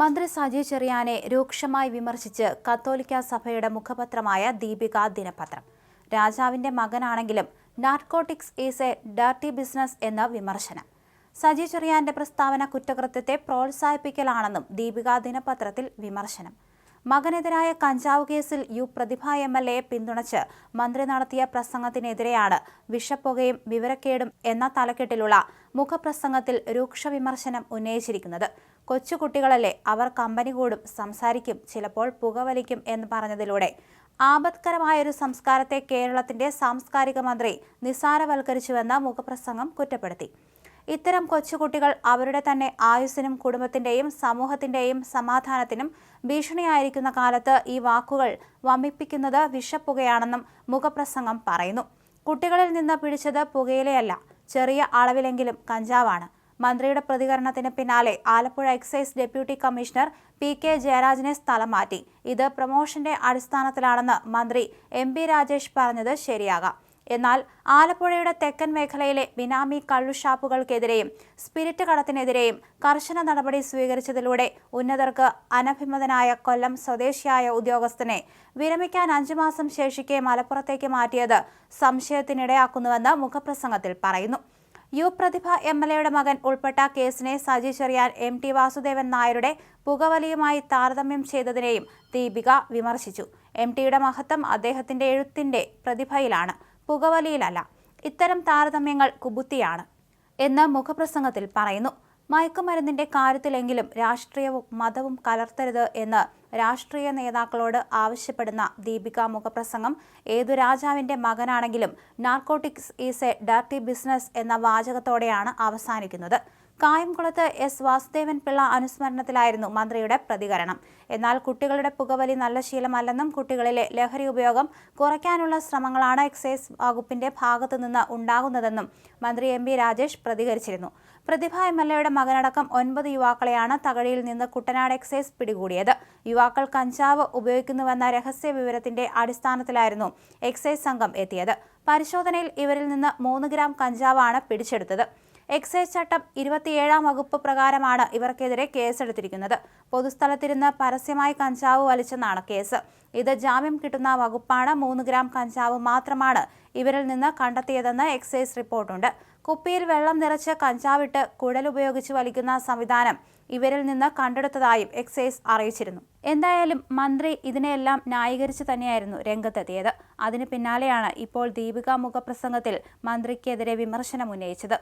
മന്ത്രി സജി ചെറിയാനെ രൂക്ഷമായി വിമർശിച്ച് കത്തോലിക്ക സഭയുടെ മുഖപത്രമായ ദീപിക ദിനപത്രം. രാജാവിന്റെ മകനാണെങ്കിലും narcotics is a dirty business എന്ന വിമർശനം. സജി ചെറിയാന്റെ പ്രസ്താവന കുറ്റകൃത്യത്തെ പ്രോത്സാഹിപ്പിക്കലാണെന്നും ദീപിക ദിനപത്രത്തിൽ വിമർശനം. മകനെതിരായ കഞ്ചാവ് കേസിൽ യു പ്രതിഭ എം എൽ എയെ പിന്തുണച്ച് മന്ത്രി നടത്തിയ പ്രസംഗത്തിനെതിരെയാണ് വിഷപ്പുകയും വിവരക്കേടും എന്ന തലക്കെട്ടിലുള്ള മുഖപ്രസംഗത്തിൽ രൂക്ഷ വിമർശനം ഉന്നയിച്ചിരിക്കുന്നത്. കൊച്ചുകുട്ടികളല്ലേ? അവർ കമ്പനി കൂടും സംസാരിക്കും ചിലപ്പോൾ പുകവലിക്കും എന്ന് പറഞ്ഞതിലൂടെ. ആപത്കരമായൊരു സംസ്കാരത്തെ കേരളത്തിന്റെ സാംസ്കാരിക മന്ത്രി നിസാരവൽക്കരിച്ചുവെന്ന മുഖപ്രസംഗം കുറ്റപ്പെടുത്തി. ഇത്തരം കൊച്ചുകുട്ടികൾ അവരുടെ തന്നെ ആയുസ്സിനും കുടുംബത്തിന്റെയും സമൂഹത്തിന്റെയും സമാധാനത്തിനും ഭീഷണിയായിരിക്കുന്ന കാലത്ത് ഈ വാക്കുകൾ വമിപ്പിക്കുന്നത് വിഷപ്പുകയാണെന്നും മുഖപ്രസംഗം പറയുന്നു. കുട്ടികളിൽ നിന്ന് പിടിച്ചത് പുകയിലയല്ല ചെറിയ അളവിലെങ്കിലും കഞ്ചാവാണ്. മന്ത്രിയുടെ പ്രതികരണത്തിന് പിന്നാലെ Alappuzha excise deputy commissioner P K ജയരാജിനെ സ്ഥലം മാറ്റി. ഇത് പ്രമോഷന്റെ അടിസ്ഥാനത്തിലാണെന്ന് മന്ത്രി എം പി രാജേഷ് പറഞ്ഞത് ശരിയാകാം. എന്നാൽ ആലപ്പുഴയുടെ തെക്കൻ മേഖലയിലെ ബിനാമി കള്ളുഷാപ്പുകൾക്കെതിരെയും സ്പിരിറ്റ് കടത്തിനെതിരെയും കർശന നടപടി സ്വീകരിച്ചതിലൂടെ ഉന്നതർക്ക് അനഭിമതനായ കൊല്ലം സ്വദേശിയായ ഉദ്യോഗസ്ഥനെ വിരമിക്കാൻ അഞ്ചു മാസം ശേഷിക്കെ മലപ്പുറത്തേക്ക് മാറ്റിയത് സംശയത്തിനിടയാക്കുന്നുവെന്ന് മുഖപ്രസംഗത്തിൽ പറയുന്നു. യു പ്രതിഭ എം എൽ എയുടെ മകൻ ഉൾപ്പെട്ട കേസിനെ സജി ചെറിയാൻ എം ടി വാസുദേവൻ നായരുടെ പുകവലിയുമായി താരതമ്യം ചെയ്തതിനെയും ദീപിക വിമർശിച്ചു. എം ടിയുടെ മഹത്വം അദ്ദേഹത്തിന്റെ എഴുത്തിന്റെ പ്രതിഭയിലാണ് പുകവലിയിലല്ല. ഇത്തരം താരതമ്യങ്ങൾ കുബുത്തിയാണ് എന്ന് മുഖപ്രസംഗത്തിൽ പറയുന്നു. മയക്കുമരുന്നിന്റെ കാര്യത്തിലെങ്കിലും രാഷ്ട്രീയവും മതവും കലർത്തരുത് എന്ന് രാഷ്ട്രീയ നേതാക്കളോട് ആവശ്യപ്പെടുന്ന ദീപിക മുഖപ്രസംഗം. ഏതു രാജാവിന്റെ മകനാണെങ്കിലും narcotics is a dirty business എന്ന വാചകത്തോടെയാണ് അവസാനിക്കുന്നത്. കായംകുളത്ത് എസ് വാസുദേവൻ പിള്ള അനുസ്മരണത്തിലായിരുന്നു മന്ത്രിയുടെ പ്രതികരണം. എന്നാൽ കുട്ടികളുടെ പുകവലി നല്ല ശീലമല്ലെന്നും കുട്ടികളിലെ ലഹരി ഉപയോഗം കുറയ്ക്കാനുള്ള ശ്രമങ്ങളാണ് എക്സൈസ് വകുപ്പിന്റെ ഭാഗത്തുനിന്ന് ഉണ്ടാകുന്നതെന്നും മന്ത്രി എം രാജേഷ് പ്രതികരിച്ചിരുന്നു. പ്രതിഭ എം എൽ എയുടെ മകനടക്കം ഒൻപത് യുവാക്കളെയാണ് തകഴിയിൽ നിന്ന് കുട്ടനാട് എക്സൈസ് പിടികൂടിയത്. യുവാക്കൾ കഞ്ചാവ് ഉപയോഗിക്കുന്നുവെന്ന രഹസ്യ വിവരത്തിന്റെ അടിസ്ഥാനത്തിലായിരുന്നു എക്സൈസ് സംഘം എത്തിയത്. പരിശോധനയിൽ ഇവരിൽ നിന്ന് മൂന്ന് ഗ്രാം കഞ്ചാവാണ് പിടിച്ചെടുത്തത്. എക്സൈസ് ചട്ടം ഇരുപത്തിയേഴാം വകുപ്പ് പ്രകാരമാണ് ഇവർക്കെതിരെ കേസെടുത്തിരിക്കുന്നത്. പൊതുസ്ഥലത്തിരുന്ന് പരസ്യമായി കഞ്ചാവ് വലിച്ചെന്നാണ് കേസ്. ഇത് ജാമ്യം കിട്ടുന്ന വകുപ്പാണ്. മൂന്ന് ഗ്രാം കഞ്ചാവ് മാത്രമാണ് ഇവരിൽ നിന്ന് കണ്ടെത്തിയതെന്ന് എക്സൈസ് റിപ്പോർട്ടുണ്ട്. കുപ്പിയിൽ വെള്ളം നിറച്ച് കഞ്ചാവിട്ട് കുഴലുപയോഗിച്ച് വലിക്കുന്ന സംവിധാനം ഇവരിൽ നിന്ന് കണ്ടെടുത്തതായും എക്സൈസ് അറിയിച്ചിരുന്നു. എന്തായാലും മന്ത്രി ഇതിനെയെല്ലാം ന്യായീകരിച്ച് തന്നെയായിരുന്നു രംഗത്തെത്തിയത്. അതിന് പിന്നാലെയാണ് ഇപ്പോൾ ദീപിക മുഖപ്രസംഗത്തിൽ മന്ത്രിക്കെതിരെ വിമർശനം ഉന്നയിച്ചത്